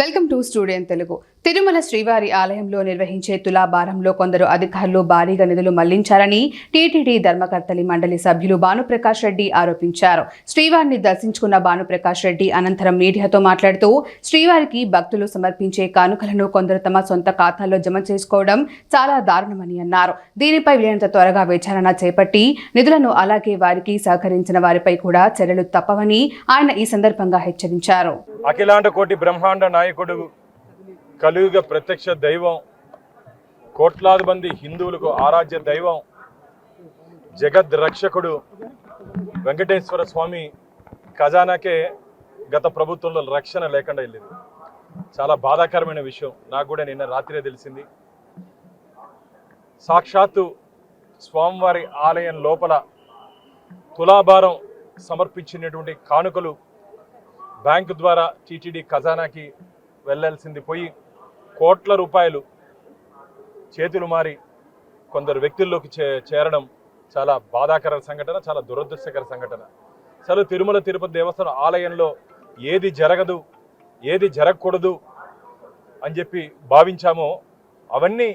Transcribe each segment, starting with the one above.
Welcome to studio N Telugu. Tirumala శ్రీవారి ఆలయంలో నిర్వహించే తులాభారంలో కొందరు అధికారులు భారీగా నిధులు మళ్ళించారని టీటీడీ ధర్మకర్తలి మండలి సభ్యులు భానుప్రకాష్ రెడ్డి ఆరోపించారు. శ్రీవారిని దర్శించుకున్న భానుప్రకాష్ రెడ్డి అనంతరం మీడియాతో మాట్లాడుతూ శ్రీవారికి భక్తులు సమర్పించే కానుకలను కొందరు తమ సొంత ఖాతాల్లో జమ చేసుకోవడం చాలా దారుణమని అన్నారు. దీనిపై వీలైనంత త్వరగా విచారణ చేపట్టి నిధులను అలాగే వారికి సహకరించిన వారిపై కూడా చర్యలు తప్పవని ఆయన ఈ సందర్భంగా హెచ్చరించారు. అఖిలాండ కోటి బ్రహ్మాండ నాయకుడు కలియుగ ప్రత్యక్ష దైవం కోట్లాది మంది హిందువులకు ఆరాధ్య దైవం జగద్ రక్షకుడు వెంకటేశ్వర స్వామి ఖజానాకే గత ప్రభుత్వంలో రక్షణ లేకుండా వెళ్ళింది. చాలా బాధాకరమైన విషయం. నాకు కూడా నిన్న రాత్రే తెలిసింది. సాక్షాత్తు స్వామివారి ఆలయం లోపల తులాభారం సమర్పించినటువంటి కానుకలు బ్యాంకు ద్వారా టీటీడీ ఖజానాకి వెళ్ళాల్సింది పోయి కోట్ల రూపాయలు చేతులు మారి కొందరు వ్యక్తుల్లోకి చే చేరడం చాలా బాధాకర సంఘటన చాలా దురదృష్టకర సంఘటన. అసలు తిరుమల తిరుపతి దేవస్థానం ఆలయంలో ఏది జరగదు ఏది జరగకూడదు అని చెప్పి భావించామో అవన్నీ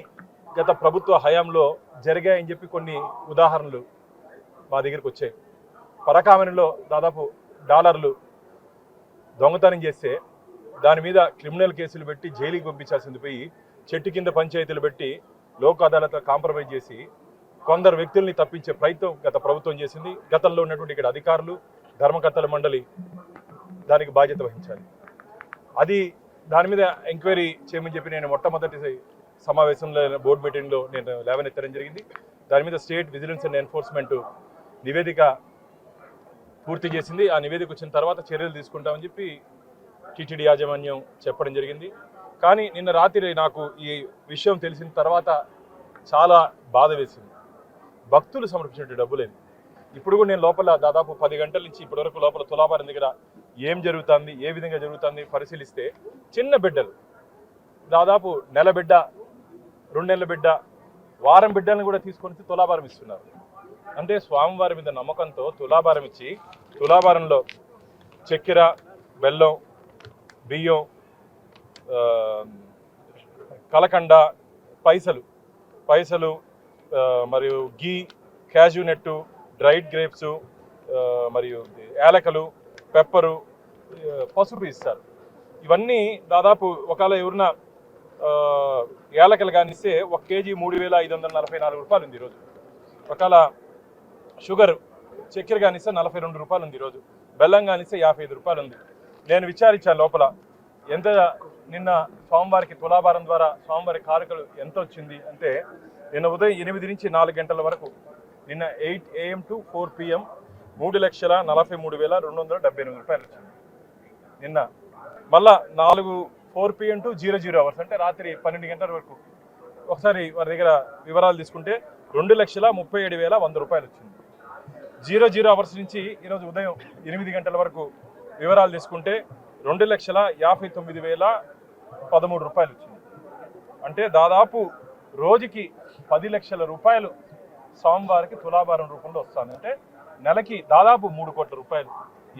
గత ప్రభుత్వ హయాంలో జరిగాయని చెప్పి కొన్ని ఉదాహరణలు మా దగ్గరికి వచ్చాయి. పరకామణిలో దాదాపు డాలర్లు దొంగతనం చేస్తే దాని మీద క్రిమినల్ కేసులు పెట్టి జైలుకి పంపించాల్సింది పోయి చెట్టు కింద పంచాయతీలు పెట్టి లోక్ అదాలత్ కాంప్రమైజ్ చేసి కొందరు వ్యక్తుల్ని తప్పించే ప్రయత్నం గత ప్రభుత్వం చేసింది. గతంలో ఉన్నటువంటి ఇక్కడ అధికారులు ధర్మకర్తల మండలి దానికి బాధ్యత వహించాలి. అది దాని మీద ఎంక్వైరీ చేయమని చెప్పి నేను మొట్టమొదటి సమావేశంలో బోర్డు మీటింగ్లో నేను లేవనెత్తడం జరిగింది. దాని మీద స్టేట్ విజిలెన్స్ అండ్ ఎన్ఫోర్స్మెంట్ నివేదిక పూర్తి చేసింది. ఆ నివేదిక వచ్చిన తర్వాత చర్యలు తీసుకుంటామని చెప్పి టీటీడీ యాజమాన్యం చెప్పడం జరిగింది. కానీ నిన్న రాత్రి నాకు ఈ విషయం తెలిసిన తర్వాత చాలా బాధ వేసింది. భక్తులు సమర్పించిన డబ్బులేదు ఇప్పుడు కూడా నేను లోపల దాదాపు పది గంటల నుంచి ఇప్పటివరకు లోపల తులాభారం దగ్గర ఏం జరుగుతుంది ఏ విధంగా జరుగుతుంది పరిశీలిస్తే చిన్న బిడ్డలు దాదాపు నెల బిడ్డ రెండు నెలల బిడ్డ వారం బిడ్డలను కూడా తీసుకొని తులాభారం ఇస్తున్నారు. అంటే స్వామివారి మీద నమ్మకంతో తులాభారం ఇచ్చి తులాభారంలో చక్కెర బెల్లం బియ్యం కలకండ పైసలు పైసలు మరియు ghee cashew nut dried grapes మరియు ఏలకలు పెప్పరు పసుపు ఇస్తారు. ఇవన్నీ దాదాపు ఒకవేళ ఎవరన్నా ఏలకలు కానిస్తే ఒక కేజీ మూడు వేల ఐదు వందల నలభై నాలుగు రూపాయలు ఉంది ఈరోజు ఒకవేళ షుగర్ చక్కెర కానిస్తే నలభై రెండు రూపాయలు ఉంది ఈరోజు. బెల్లం కానిస్తే యాభై ఐదు రూపాయలు ఉంది నేను విచారించాను లోపల ఎంత నిన్న స్వామివారికి తులాభారం ద్వారా స్వామివారి కారకలు ఎంత వచ్చింది అంటే నిన్న ఉదయం ఎనిమిది నుంచి నాలుగు గంటల వరకు నిన్న eight AM to four PM మూడు లక్షల నలభై మూడు వేల రెండు వందల డెబ్బై ఎనిమిది రూపాయలు వచ్చింది. నిన్న మళ్ళా నాలుగు four PM to zero zero hours అంటే రాత్రి పన్నెండు గంటల వరకు. ఒకసారి వారి దగ్గర వివరాలు తీసుకుంటే రెండు లక్షల ముప్పై ఏడు వేల వంద రూపాయలు వచ్చింది. జీరో జీరో అవర్స్ నుంచి ఈరోజు ఉదయం ఎనిమిది గంటల వరకు వివరాలు తీసుకుంటే రెండు లక్షల యాభై తొమ్మిది వేల పదమూడు రూపాయలు వచ్చింది. అంటే దాదాపు రోజుకి పది లక్షల రూపాయలు స్వామివారికి తులాభారం రూపంలో వస్తుంది అంటే నెలకి దాదాపు మూడు కోట్ల రూపాయలు.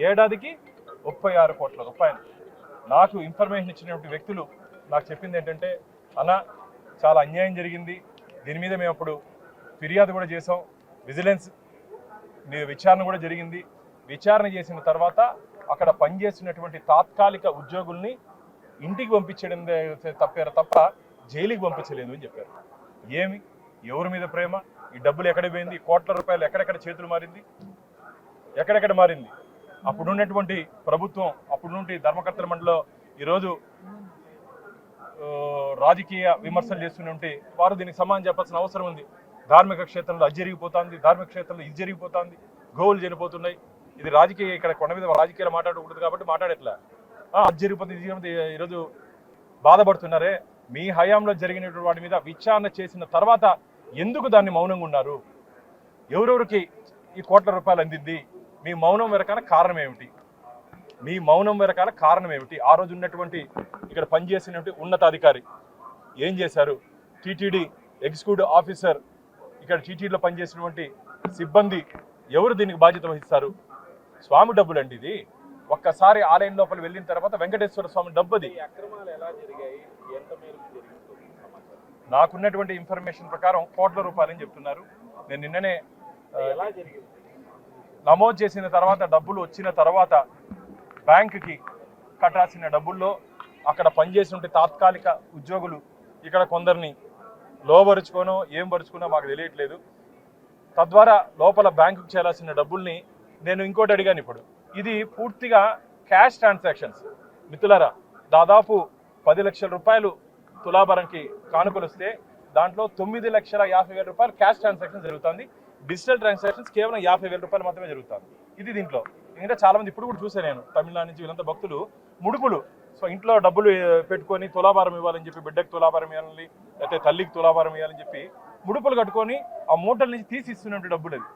ఏడాదికి ముప్పై ఆరు కోట్ల రూపాయలు. నాకు ఇన్ఫర్మేషన్ ఇచ్చినటువంటి వ్యక్తులు నాకు చెప్పింది ఏంటంటే అన్న చాలా అన్యాయం జరిగింది. దీని మీద మేము అప్పుడు ఫిర్యాదు కూడా చేసాం విజిలెన్స్ విచారణ కూడా జరిగింది. విచారణ చేసిన తర్వాత అక్కడ పనిచేస్తున్నటువంటి తాత్కాలిక ఉద్యోగుల్ని ఇంటికి పంపించడం తప్పారు తప్ప జైలుకి పంపించలేదు అని చెప్పారు. ఏమి? ఎవరి మీద ప్రేమ? ఈ డబ్బులు ఎక్కడ పోయింది? కోట్ల రూపాయలు ఎక్కడెక్కడ చేతులు మారింది? ఎక్కడెక్కడ మారింది? అప్పుడున్నటువంటి ప్రభుత్వం అప్పుడున్నటువంటి ధర్మకర్తల మండలిలో ఈరోజు రాజకీయ విమర్శలు చేస్తుంటే వారు దీనికి సమానం చెప్పాల్సిన అవసరం ఉంది. ధార్మిక క్షేత్రంలో అది జరిగిపోతుంది ధార్మిక క్షేత్రంలో ఇది జరిగిపోతుంది గోవులు చనిపోతున్నాయి. ఇది రాజకీయ ఇక్కడ కొండ మీద రాజకీయాలు మాట్లాడకూడదు కాబట్టి మాట్లాడట్లా. అది జరిగిపోతుంది ఇది జరిగిపోతుంది ఈరోజు బాధపడుతున్నారే. మీ హయాంలో జరిగినటువంటి వాటి మీద విచారణ చేసిన తర్వాత ఎందుకు దాన్ని మౌనంగా ఉన్నారు? ఎవరెవరికి ఈ కోట్ల రూపాయలు అందింది? మీ మౌనం వెనకాల కారణం ఏమిటి? మీ మౌనం వెనకాల కారణం ఏమిటి? ఆ రోజు ఉన్నటువంటి ఇక్కడ పనిచేసినటువంటి ఉన్నతాధికారి ఏం చేశారు? టీటీడీ ఎగ్జిక్యూటివ్ ఆఫీసర్ ఇక్కడ టీటీడీలో పనిచేసినటువంటి సిబ్బంది ఎవరు దీనికి బాధ్యత వహిస్తారు? స్వామి డబ్బులు అండి ఇది. ఒక్కసారి ఆలయం లోపల వెళ్ళిన తర్వాత వెంకటేశ్వర స్వామి డబ్బది. నాకున్నటువంటి ఇన్ఫర్మేషన్ ప్రకారం కోట్ల రూపాయలని చెప్తున్నారు. నేను నిన్ననే నమోదు చేసిన తర్వాత డబ్బులు వచ్చిన తర్వాత బ్యాంకుకి కట్టాల్సిన డబ్బుల్లో అక్కడ పనిచేసిన తాత్కాలిక ఉద్యోగులు ఇక్కడ కొందరిని లోపరుచుకోనో ఏం పరుచుకునో మాకు తెలియట్లేదు. తద్వారా లోపల బ్యాంకుకు చేరాల్సిన డబ్బుల్ని నేను ఇంకోటి అడిగాను ఇప్పుడు. ఇది పూర్తిగా క్యాష్ ట్రాన్సాక్షన్స్. మిత్రులరా దాదాపు పది లక్షల రూపాయలు తులాభరంకి కానుకలు వస్తే దాంట్లో తొమ్మిది లక్షల యాభై వేల రూపాయలు క్యాష్ ట్రాన్సాక్షన్ జరుగుతుంది. డిజిటల్ ట్రాన్సాక్షన్స్ కేవలం యాభై వేల రూపాయలు మాత్రమే జరుగుతుంది. ఇది దీంట్లో. ఎందుకంటే చాలామంది ఇప్పుడు కూడా చూసాను నేను. తమిళనాడు నుంచి వీళ్ళంతా భక్తులు ముడుపులు సో ఇంట్లో డబ్బులు పెట్టుకొని తులాభారం ఇవ్వాలని చెప్పి బిడ్డకు తులాభారం ఇవ్వాలని లేకపోతే తల్లికి తులాభారం ఇవ్వాలని చెప్పి ముడుపులు కట్టుకొని ఆ మూటల నుంచి తీసి ఇస్తున్నట్టు డబ్బులు అది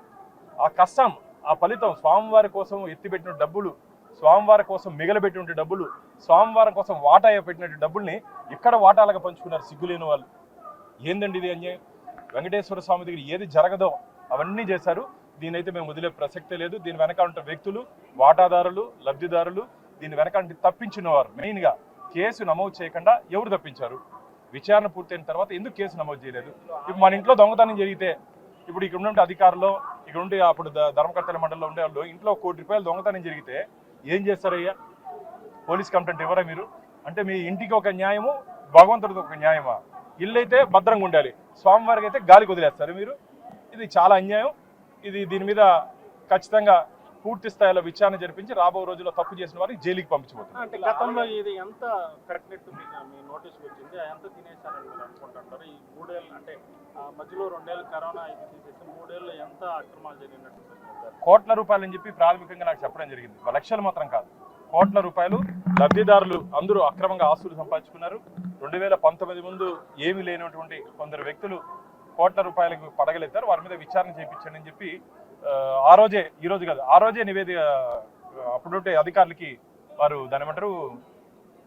ఆ కష్టం ఆ ఫలితం స్వామివారి కోసం ఎత్తిపెట్టిన డబ్బులు స్వామివారి కోసం మిగలబెట్టినటువంటి డబ్బులు స్వామివారి కోసం వాటా పెట్టినటువంటి డబ్బుల్ని ఇక్కడ వాటాలుగా పంచుకున్నారు సిగ్గులేని వాళ్ళు. ఏందండి ఇది అన్యాయం? వెంకటేశ్వర స్వామి దగ్గర ఏది జరగదో అవన్నీ చేశారు. దీనైతే మేము వదిలే ప్రసక్తే లేదు. దీని వెనక ఉంటే వ్యక్తులు వాటాదారులు లబ్ధిదారులు దీని వెనక తప్పించిన వారు మెయిన్గా కేసు నమోదు చేయకుండా ఎవరు తప్పించారు? విచారణ పూర్తయిన తర్వాత ఎందుకు కేసు నమోదు చేయలేదు? ఇప్పుడు మన ఇంట్లో దొంగతనం జరిగితే ఇప్పుడు ఇక్కడ ఉండే అధికారులు ఇక్కడ ఉండే అప్పుడు ధర్మకర్తల మండలిలో ఉండే వాళ్ళు ఇంట్లో కోటి రూపాయలు దొంగతనం జరిగితే ఏం చేస్తారయ్యా? పోలీస్ కంప్లైంట్ ఇవ్వరా మీరు? అంటే మీ ఇంటికి ఒక న్యాయము భగవంతుడికి ఒక న్యాయమా? ఇల్లు అయితే భద్రంగా ఉండాలి. స్వామివారికి అయితే గాలికి వదిలేస్తారు మీరు. ఇది చాలా అన్యాయం. ఇది దీని మీద ఖచ్చితంగా పూర్తి స్థాయిలో విచారణ జరిపించి రాబో రోజుల్లో తప్పు చేసిన వారికి జైలుకి పంపించబోతున్నారు. అంటే గతంలో ఇది ఎంత మీ నోటీస్ వచ్చింది. ఎంత తినేశారని మీరు అనుకుంటుంటారు ఈ మూడేళ్ళు అంటే మధ్యలో రెండేళ్ళు కరోనా ఇది తీసేసి మూడేళ్ళు ఎంత అక్రమాలు జరిగినట్టు? కోట్ల రూపాయలు అని చెప్పి ప్రాథమికంగా నాకు చెప్పడం జరిగింది. లక్షలు మాత్రం కాదు. కోట్ల రూపాయలు లబ్ధిదారులు అందరూ అక్రమంగా ఆస్తులు సంపాదించుకున్నారు. రెండు వేల పంతొమ్మిది ముందు ఏమీ లేనటువంటి కొందరు వ్యక్తులు కోట్ల రూపాయలకు పడగలెత్తారు. వారి మీద విచారణ చేయించండి అని చెప్పి ఆ, రోజే ఈ రోజు కాదు ఆ రోజే నివేదిక అప్పుడుంటే అధికారులకి వారు దాని ఏమంటారు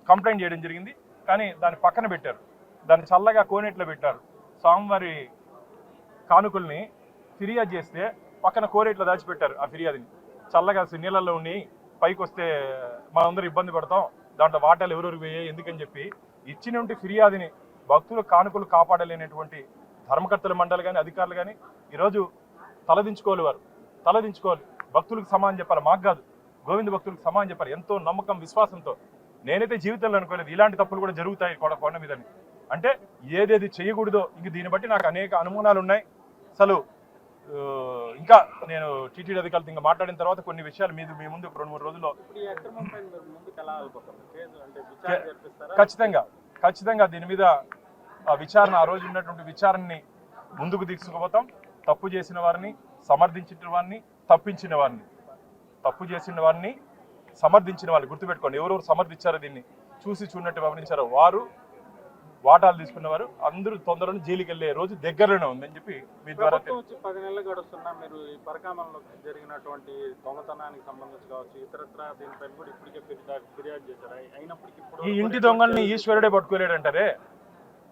కంప్లైంట్ చేయడం జరిగింది. కానీ దాన్ని పక్కన పెట్టారు. దాన్ని చల్లగా కోనేట్లో పెట్టారు. స్వామివారి కానుకల్ని ఫిర్యాదు చేస్తే పక్కన కోరేట్లో దాచిపెట్టారు ఆ ఫిర్యాదుని. చల్లగా నీళ్ళల్లో ఉండి పైకి వస్తే మనందరూ ఇబ్బంది పడతాం. దాంట్లో వాటాలు ఎవరెవరు పోయాయి ఎందుకని చెప్పి ఇచ్చిన ఫిర్యాదుని భక్తులు కానుకలు కాపాడలేనటువంటి ధర్మకర్తల మండలి కానీ అధికారులు కానీ ఈరోజు తలదించుకోలేవారు. తలదించుకోవాలి. భక్తులకు సమానం చెప్పాలి. మాకు కాదు. గోవింద భక్తులకు సమానం చెప్పాలి. ఎంతో నమ్మకం విశ్వాసంతో. నేనైతే జీవితంలో అనుకోలేదు. ఇలాంటి తప్పులు కూడా జరుగుతాయి కొండ కొండ మీదని. అంటే ఏదేది చేయకూడదో ఇంక దీన్ని బట్టి నాకు అనేక అనుమానాలు ఉన్నాయి. అసలు ఇంకా నేను టీటీడీ అధికారులతో ఇంకా మాట్లాడిన తర్వాత కొన్ని విషయాలు మీద మీ ముందు రెండు మూడు రోజుల్లో ఖచ్చితంగా. ఖచ్చితంగా దీని మీద ఆ విచారణ ఆ రోజు ఉన్నటువంటి విచారణని ముందుకు తీసుకుపోతాం. తప్పు చేసిన వారిని సమర్థించిన వారిని తప్పించిన వారిని తప్పు చేసిన వారిని సమర్థించిన వారిని గుర్తుపెట్టుకోండి. ఎవరెవరు సమర్థించారో దీన్ని చూసి చూడనట్టు వ్యవహరించారో వారు వాటాలు తీసుకున్నవారు అందరూ తొందరలో జైలుకి వెళ్ళే రోజు దగ్గరలోనే ఉందని చెప్పి మీ ద్వారా పది నెలలు గడుస్తున్నా మీరు ఈ పరకామంలో జరిగినటువంటి దొంగతనానికి సంబంధించి కావచ్చు ఇతరత్ర దీనిపైన కూడా ఇప్పటికే ఫిర్యాదు చేశారు? అయి- అయినప్పటికీ ఇప్పుడు ఈ ఇంటి దొంగల్ని ఈశ్వరుడే పట్టుకోలేడంటారే?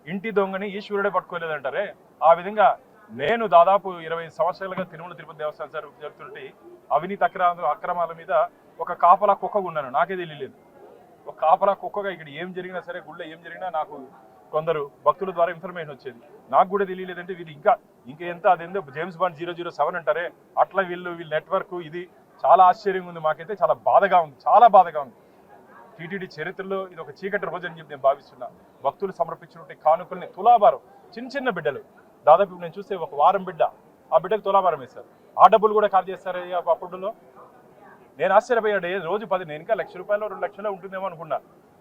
ఇంటి దొంగని ఈశ్వరుడే పట్టుకోలేదంటారే? ఆ విధంగా నేను దాదాపు ఇరవై సంవత్సరాలుగా తిరుమల తిరుపతి దేవస్థానం సార్ జరుగుతుంటే అవినీతి అక్రమ అక్రమాల మీద ఒక కాపలా కుక్కగా ఉన్నాను నాకే తెలియలేదు. ఒక కాపలా కుక్కగా ఇక్కడ ఏం జరిగినా సరే గుళ్ళో ఏం జరిగినా నాకు కొందరు భక్తుల ద్వారా ఇన్ఫర్మేషన్ వచ్చేది. నాకు కూడా తెలియలేదంటే వీళ్ళు ఇంకా ఇంకా ఎంత అదేందో James Bond zero zero seven అంటారే? అట్లా వీళ్ళు వీళ్ళ నెట్వర్క్ ఇది చాలా ఆశ్చర్యంగా ఉంది మాకైతే. చాలా బాధగా ఉంది చాలా బాధగా ఉంది. టీటీడీ చరిత్రలో ఇది ఒక చీకటి రోజు అని చెప్పి నేను భావిస్తున్నా. భక్తులు సమర్పించినటువంటి కానుకల్ని తులాభారం చిన్న చిన్న బిడ్డలు దాదాపు నేను చూస్తే ఒక వారం బిడ్డ. ఆ బిడ్డకు తులాభారం వేశారు. ఆ డబ్బులు కూడా కాల్ చేస్తారు అప్పుడులో? నేను ఆశ్చర్యపోయాడు ఏ రోజు పది నేను ఇంకా లక్ష రూపాయలు రెండు లక్షలు ఉంటుందేమో అనుకున్నా.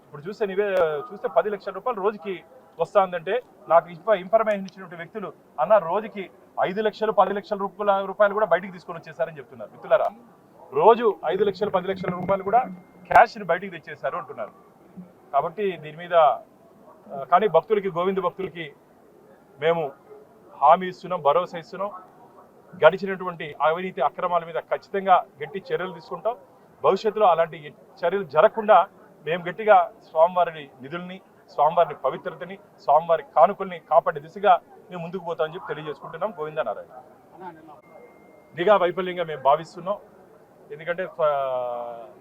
ఇప్పుడు చూస్తే నీవే చూస్తే పది లక్షల రూపాయలు రోజుకి వస్తుందంటే నాకు ఇన్ఫర్మేషన్ ఇచ్చినటువంటి వ్యక్తులు అన్న రోజుకి ఐదు లక్షలు పది లక్షల రూపాయల రూపాయలు కూడా బయటికి తీసుకొని వచ్చేసారని చెప్తున్నారు. మిత్రులరా రోజు ఐదు లక్షలు పది లక్షల రూపాయలు కూడా క్యాష్ని బయటికి తెచ్చేశారు అంటున్నారు. కాబట్టి దీని మీద కానీ భక్తులకి గోవింద భక్తులకి మేము హామీ ఇస్తున్నాం భరోసా ఇస్తున్నాం. గడిచినటువంటి అవినీతి అక్రమాల మీద ఖచ్చితంగా గట్టి చర్యలు తీసుకుంటాం. భవిష్యత్తులో అలాంటి చర్యలు జరగకుండా మేము గట్టిగా స్వామివారి నిధుల్ని స్వామివారి పవిత్రతని స్వామివారి కానుకల్ని కాపాడే దిశగా మేము ముందుకు పోతామని చెప్పి తెలియజేసుకుంటున్నాం. గోవిందనారాయణ నిఘా వైఫల్యంగా మేము భావిస్తున్నాం. ఎందుకంటే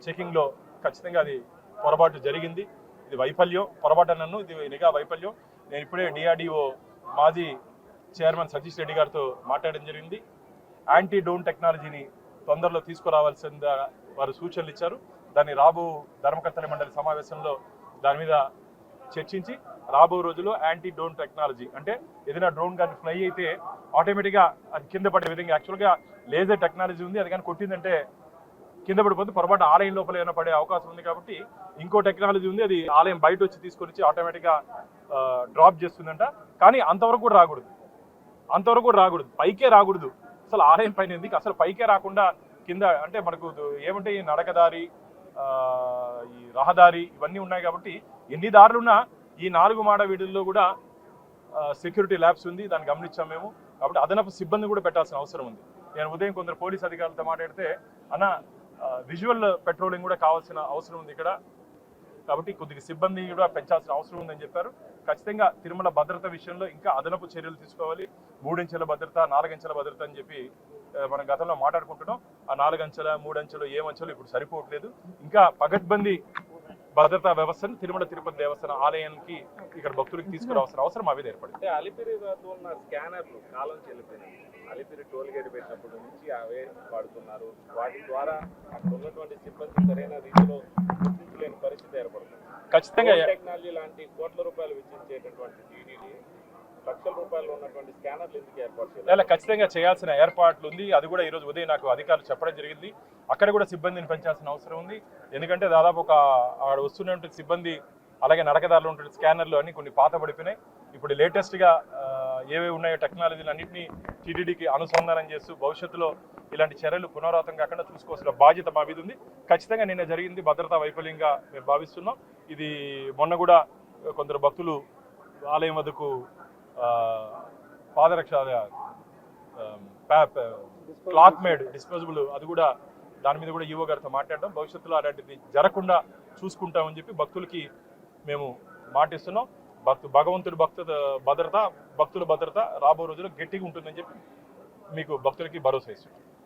చెకింగ్లో ఖచ్చితంగా అది పొరపాటు జరిగింది. ఇది వైఫల్యం పొరపాటు నన్ను ఇది నిఘా వైఫల్యం. నేను ఇప్పుడే డిఆర్డిఓ మాజీ చైర్మన్ సతీష్ రెడ్డి గారితో మాట్లాడడం జరిగింది. యాంటీ డోన్ టెక్నాలజీని తొందరలో తీసుకురావాల్సిందిగా వారు సూచనలు ఇచ్చారు. దాన్ని రాబో ధర్మకర్తల మండలి సమావేశంలో దాని మీద చర్చించి రాబో రోజుల్లో యాంటీ డ్రోన్ టెక్నాలజీ అంటే ఏదైనా డ్రోన్ కానీ ఫ్లై అయితే ఆటోమేటిక్గా అది కింద పడే విధంగా యాక్చువల్గా లేజర్ టెక్నాలజీ ఉంది. అది కానీ కొట్టిందంటే కింద పడిపోతే పొరపాటు ఆలయం లోపల ఏమైనా పడే అవకాశం ఉంది కాబట్టి ఇంకో టెక్నాలజీ ఉంది. అది ఆలయం బయట వచ్చి తీసుకొని వచ్చి ఆటోమేటిక్గా డ్రాప్ చేస్తుందంట. కానీ అంతవరకు కూడా రాకూడదు. అంతవరకు రాకూడదు. పైకే రాకూడదు. అసలు ఆలయం పైన ఎందుకు? అసలు పైకే రాకుండా కింద అంటే మనకు ఏమంటే ఈ నడకదారి ఆ, ఈ రహదారి ఇవన్నీ ఉన్నాయి కాబట్టి ఎన్ని దారులున్నా ఈ నాలుగు మాడ వీడుల్లో కూడా సెక్యూరిటీ ల్యాబ్స్ ఉంది. దాన్ని గమనించాం మేము. కాబట్టి అదనపు సిబ్బంది కూడా పెట్టాల్సిన అవసరం ఉంది. నేను ఉదయం కొందరు పోలీస్ అధికారులతో మాట్లాడితే అన్న విజువల్ పెట్రోలింగ్ కూడా కావాల్సిన అవసరం ఉంది ఇక్కడ. కాబట్టి కొద్దిగా సిబ్బంది కూడా పెంచాల్సిన అవసరం ఉందని చెప్పారు. ఖచ్చితంగా తిరుమల భద్రత విషయంలో ఇంకా అదనపు చర్యలు తీసుకోవాలి. మూడంచెల భద్రత నాలుగంచెల భద్రత అని చెప్పి మనం గతంలో మాట్లాడుకుంటున్నాం. ఆ నాలుగంచెల మూడంచెలు ఏమంచెలు ఇప్పుడు సరిపోవట్లేదు. ఇంకా పగడ్బందీ భద్రతా వ్యవస్థను తిరుమల తిరుపతి దేవస్థాన ఆలయానికి ఇక్కడ భక్తులకు తీసుకురావాల్సిన అవసరం మీద ఏర్పడింది. అలిపిరి వద్ద ఉన్న స్కానర్లు కాలం చెల్లిపోయినాయి. అలిపిరి టోల్ గేట్ పెట్టినప్పటి నుంచి అవే వాడుతున్నారు. వాటి ద్వారా అక్కడ ఉన్నటువంటి సిబ్బంది సరైన రీతిలో గుర్తించలేని పరిస్థితి ఏర్పడుతుంది. ఖచ్చితంగా టెక్నాలజీ లాంటి కోట్ల రూపాయలు వెచ్చించేటటువంటి టీడీడీ లక్షల రూపాయలు ఉన్నటువంటి స్కానర్లు ఎందుకు ఏర్పాటు చేయాలి ఖచ్చితంగా చేయాల్సిన ఏర్పాట్లు ఉంది. అది కూడా ఈరోజు ఉదయం నాకు అధికారులు చెప్పడం జరిగింది. అక్కడ కూడా సిబ్బందిని పెంచాల్సిన అవసరం ఉంది. ఎందుకంటే దాదాపు ఒక అక్కడ వస్తున్నటువంటి సిబ్బంది అలాగే నడకదారులు ఉంటున్న స్కానర్లు అన్ని కొన్ని పాత పడిపోయినాయి. ఇప్పుడు లేటెస్ట్గా ఏవే ఉన్నాయో టెక్నాలజీలు అన్నింటినీ టీటీడీకి అనుసంధానం చేస్తూ భవిష్యత్తులో ఇలాంటి చర్యలు పునరావృతం కాకుండా చూసుకోవాల్సిన బాధ్యత మా మీద ఉంది. ఖచ్చితంగా నిన్న జరిగింది భద్రతా వైఫల్యంగా మేము భావిస్తున్నాం. ఇది మొన్న కూడా కొందరు భక్తులు ఆలయం వద్దకు పాదరక్ష క్లాత్ మేడ్ డిస్పోజబుల్ అది కూడా దాని మీద కూడా ఈవో గారితో మాట్లాడడం. భవిష్యత్తులో అలాంటిది జరగకుండా చూసుకుంటామని చెప్పి భక్తులకి మేము మాటిస్తున్నాం. భక్తు భగవంతుడి భక్త భద్రత భక్తుల భద్రత రాబో రోజుల్లో గట్టిగా ఉంటుందని చెప్పి మీకు భక్తులకి భరోసా ఇస్తున్నాం.